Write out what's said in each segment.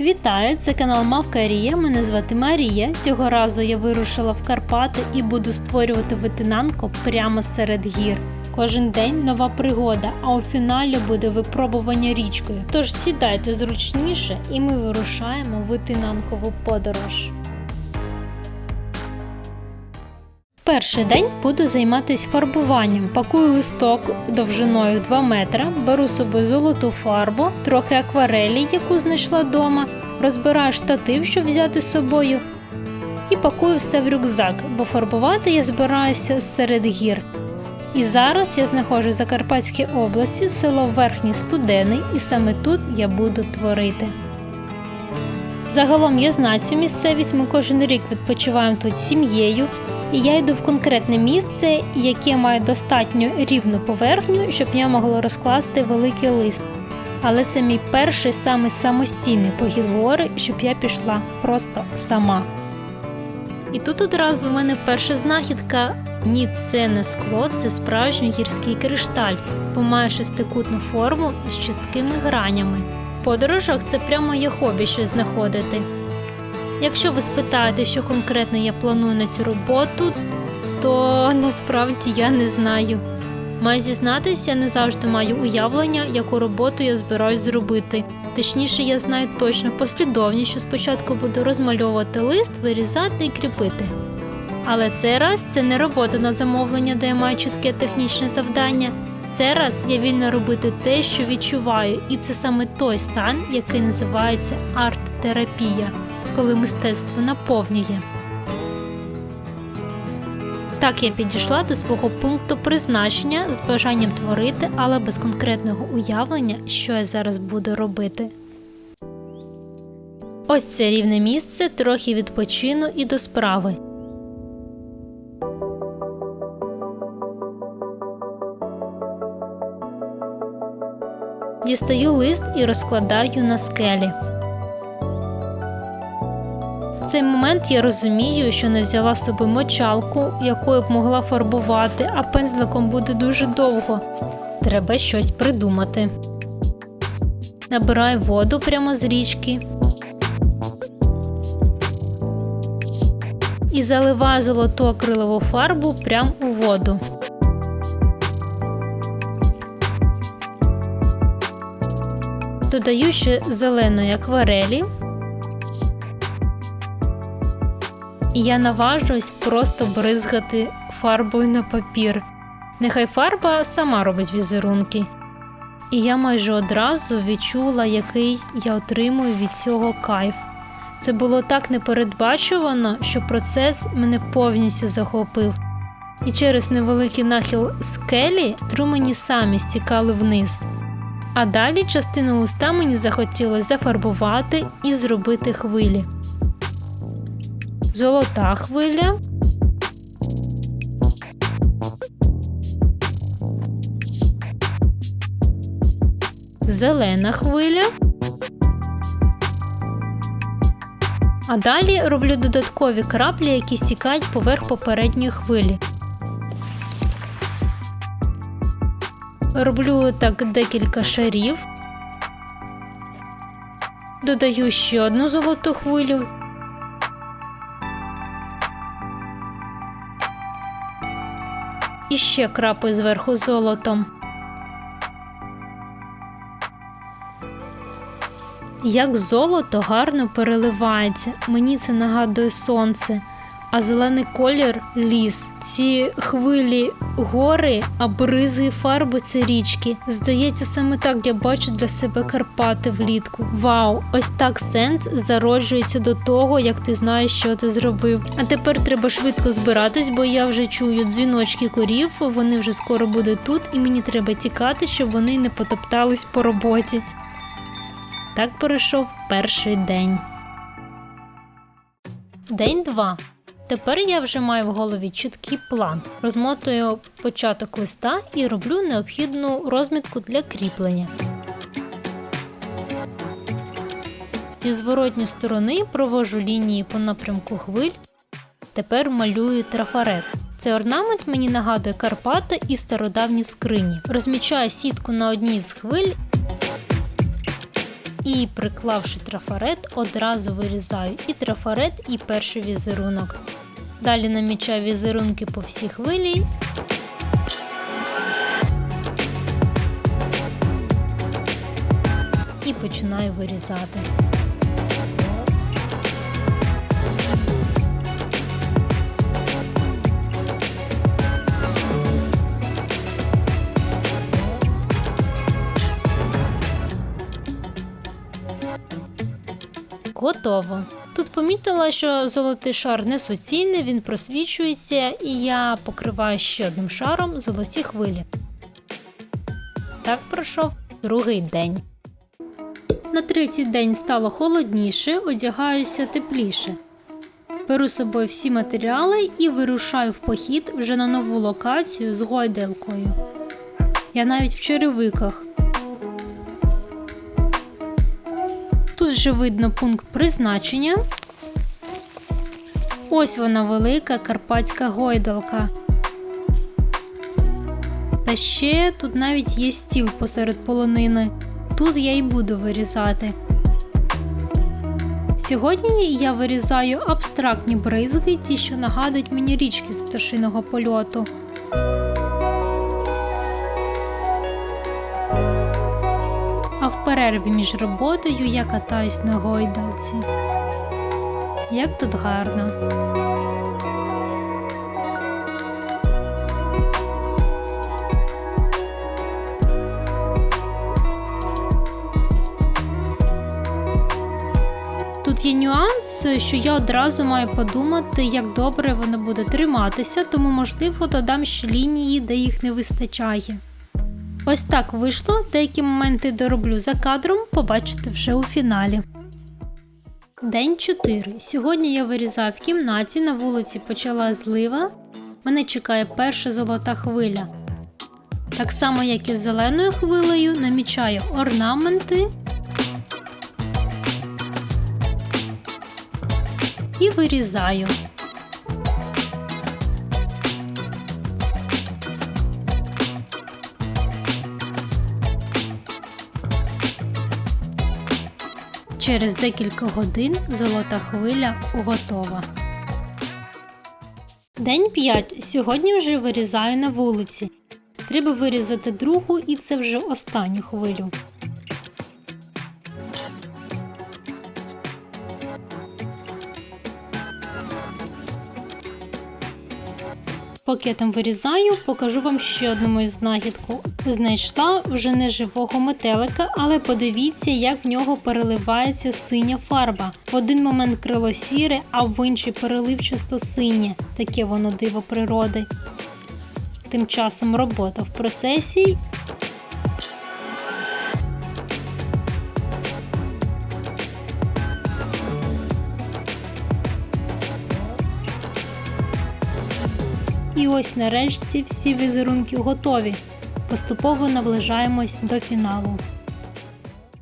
Вітаю! Це канал Мавка Рія. Мене звати Марія. Цього разу я вирушила в Карпати і буду створювати витинанку прямо серед гір. Кожен день нова пригода, а у фіналі буде випробування річкою. Тож сідайте зручніше, і ми вирушаємо витинанкову подорож. Перший день буду займатися фарбуванням. Пакую листок довжиною 2 метра, беру з собою золоту фарбу, трохи акварелі, яку знайшла вдома, розбираю штатив, щоб взяти з собою, і пакую все в рюкзак, бо фарбувати я збираюся серед гір. І зараз я знаходжусь в Закарпатській області, село Верхній Студений, і саме тут я буду творити. Загалом я знаю цю місцевість, ми кожен рік відпочиваємо тут сім'єю, я йду в конкретне місце, яке має достатньо рівну поверхню, щоб я могла розкласти великий лист. Але це мій перший саме самостійний похід гори, щоб я пішла просто сама. І тут одразу в мене перша знахідка. Ні, це не скло, це справжній гірський кришталь, бо має шестикутну форму з чіткими гранями. В подорожах це прямо моє хобі щось знаходити. Якщо ви спитаєте, що конкретно я планую на цю роботу, то насправді я не знаю. Маю зізнатися, я не завжди маю уявлення, яку роботу я збираюсь зробити. Точніше, я знаю точно послідовність, що спочатку буду розмальовувати лист, вирізати і кріпити. Але цей раз це не робота на замовлення, де я маю чітке технічне завдання. Цей раз я вільна робити те, що відчуваю, і це саме той стан, який називається арт-терапія, коли мистецтво наповнює. Так я підійшла до свого пункту призначення з бажанням творити, але без конкретного уявлення, що я зараз буду робити. Ось це рівне місце, трохи відпочину і до справи. Дістаю лист і розкладаю на скелі. Цей момент я розумію, що не взяла з собою мочалку, якою б могла фарбувати, а пензликом буде дуже довго. Треба щось придумати. Набираю воду прямо з річки. І заливаю золоту акрилову фарбу прямо у воду. Додаю ще зеленої акварелі. І я наважуюсь просто бризгати фарбою на папір. Нехай фарба сама робить візерунки. І я майже одразу відчула, який я отримую від цього кайф. Це було так непередбачувано, що процес мене повністю захопив. І через невеликий нахил скелі струмені самі стікали вниз. А далі частину листа мені захотілося зафарбувати і зробити хвилі. Золота хвиля. Зелена хвиля. А далі роблю додаткові краплі, які стікають поверх попередньої хвилі. Роблю так декілька шарів. Додаю ще одну золоту хвилю. І ще крапи зверху золотом. Як золото гарно переливається, мені це нагадує сонце, а зелений колір ліс. Ці хвилі гори, а бризи фарби це річки. Здається, саме так я бачу для себе Карпати влітку. Вау! Ось так сенс зароджується до того, як ти знаєш, що ти зробив. А тепер треба швидко збиратись, бо я вже чую дзвіночки корів. Вони вже скоро будуть тут, і мені треба тікати, щоб вони не потоптались по роботі. Так пройшов перший день. День 2. Тепер я вже маю в голові чіткий план. Розмотую початок листа і роблю необхідну розмітку для кріплення. Зі зворотньої сторони провожу лінії по напрямку хвиль. Тепер малюю трафарет. Цей орнамент мені нагадує Карпати і стародавні скрині. Розмічаю сітку на одній з хвиль І приклавши трафарет, одразу вирізаю і трафарет, і перший візерунок. Далі намічаю візерунки по всій хвилі. І починаю вирізати. Готово. Тут помітила, що золотий шар не суцільний, він просвічується, і я покриваю ще одним шаром золоті хвилі. Так пройшов другий день. На третій день стало холодніше, одягаюся тепліше. Беру з собою всі матеріали і вирушаю в похід вже на нову локацію з гойделкою. Я навіть в черевиках. Вже видно пункт призначення. Ось вона велика карпатська гойдалка. Та ще тут навіть є стіл посеред полонини. Тут я і буду вирізати. Сьогодні я вирізаю абстрактні бризги, ті, що нагадують мені річки з пташиного польоту. В перерві між роботою я катаюсь на гойдалці. Як тут гарно. Тут є нюанс, що я одразу маю подумати, як добре воно буде триматися, тому можливо додам ще лінії, де їх не вистачає. Ось так вийшло, деякі моменти дороблю за кадром, побачите вже у фіналі. День 4. Сьогодні я вирізаю в кімнаті, на вулиці почала злива. Мене чекає перша золота хвиля. Так само, як і з зеленою хвилею, намічаю орнаменти і вирізаю. Через декілька годин золота хвиля готова. День 5. Сьогодні вже вирізаю на вулиці. Треба вирізати другу і це вже останню хвилю. Поки я там вирізаю, покажу вам ще одну мою знахідку. Знайшла вже не живого метелика, але подивіться, як в нього переливається синя фарба. В один момент крило сіре, а в інший переливчисто синє. Таке воно диво природи. Тим часом робота в процесі. Ось нарешті всі візерунки готові. Поступово наближаємось до фіналу.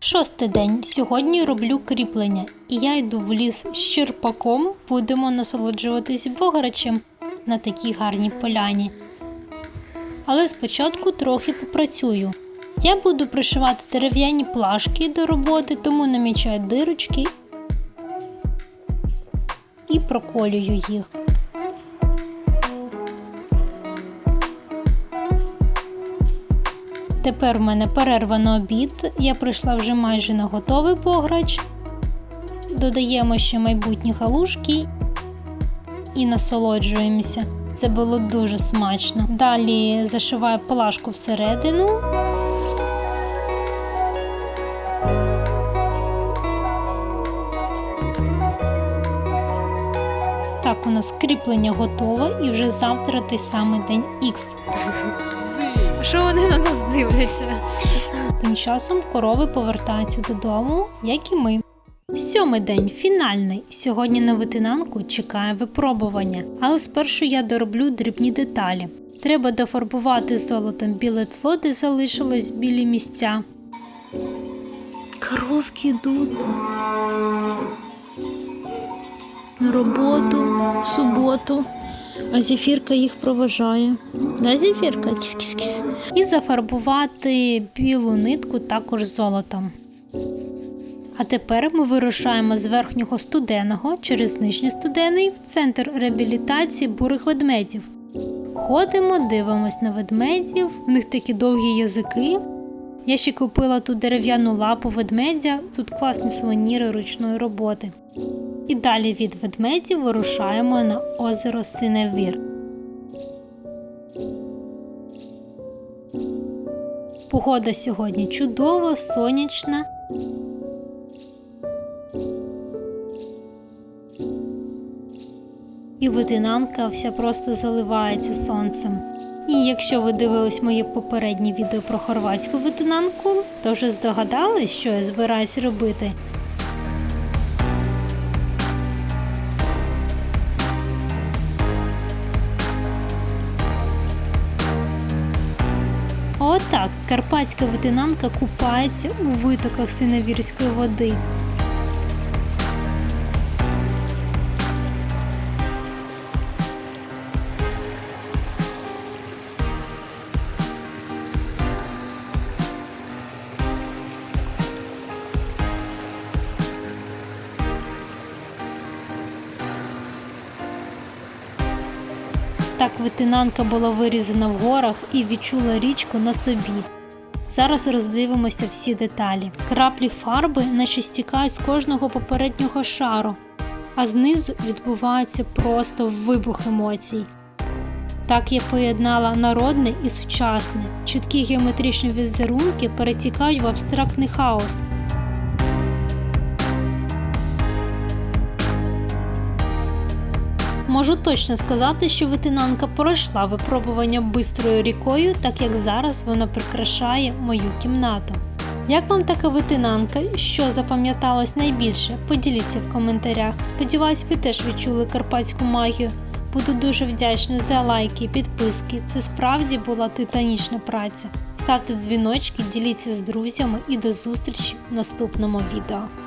Шостий день. Сьогодні роблю кріплення, і я йду в ліс з черпаком. Будемо насолоджуватись бограчем на такій гарній поляні. Але спочатку трохи попрацюю. Я буду пришивати дерев'яні плашки до роботи, тому намічаю дирочки і проколюю їх. Тепер в мене перерва на обід. Я прийшла вже майже на готовий пограч. Додаємо ще майбутні галушки і насолоджуємося. Це було дуже смачно. Далі зашиваю плашку всередину. Так, у нас кріплення готове і вже завтра той самий день Х. Що вони на нас дивляться? Тим часом корови повертаються додому, як і ми. Сьомий день фінальний. Сьогодні на ветенанку чекає випробування, але спершу я дороблю дрібні деталі. Треба дофарбувати золотом біле тло, де залишилось білі місця. Коровки йдуть на роботу в суботу, а зефірка їх проважає. Да, зефірка? Кіс-кіс-кіс. І зафарбувати білу нитку також золотом. А тепер ми вирушаємо з верхнього студеного через нижньостудений в центр реабілітації бурих ведмедів. Ходимо, дивимось на ведмедів, в них такі довгі язики. Я ще купила тут дерев'яну лапу ведмедя, тут класні сувеніри ручної роботи. І далі від ведмедів вирушаємо на озеро Синевір. Погода сьогодні чудова, сонячна. І витинанка вся просто заливається сонцем. І якщо ви дивились моє попереднє відео про хорватську витинанку, то вже здогадались, що я збираюсь робити. Отак карпатська ветенанка купається у витоках синевірської води. Так витинанка була вирізана в горах і відчула річку на собі. Зараз роздивимося всі деталі. Краплі фарби наче стікають з кожного попереднього шару, а знизу відбувається просто вибух емоцій. Так я поєднала народне і сучасне. Чіткі геометричні візерунки перетікають в абстрактний хаос. Можу точно сказати, що витинанка пройшла випробування бистрою рікою, так як зараз вона прикрашає мою кімнату. Як вам така витинанка? Що запам'яталось найбільше? Поділіться в коментарях. Сподіваюсь, ви теж відчули карпатську магію. Буду дуже вдячна за лайки і підписки. Це справді була титанічна праця. Ставте дзвіночки, діліться з друзями і до зустрічі в наступному відео.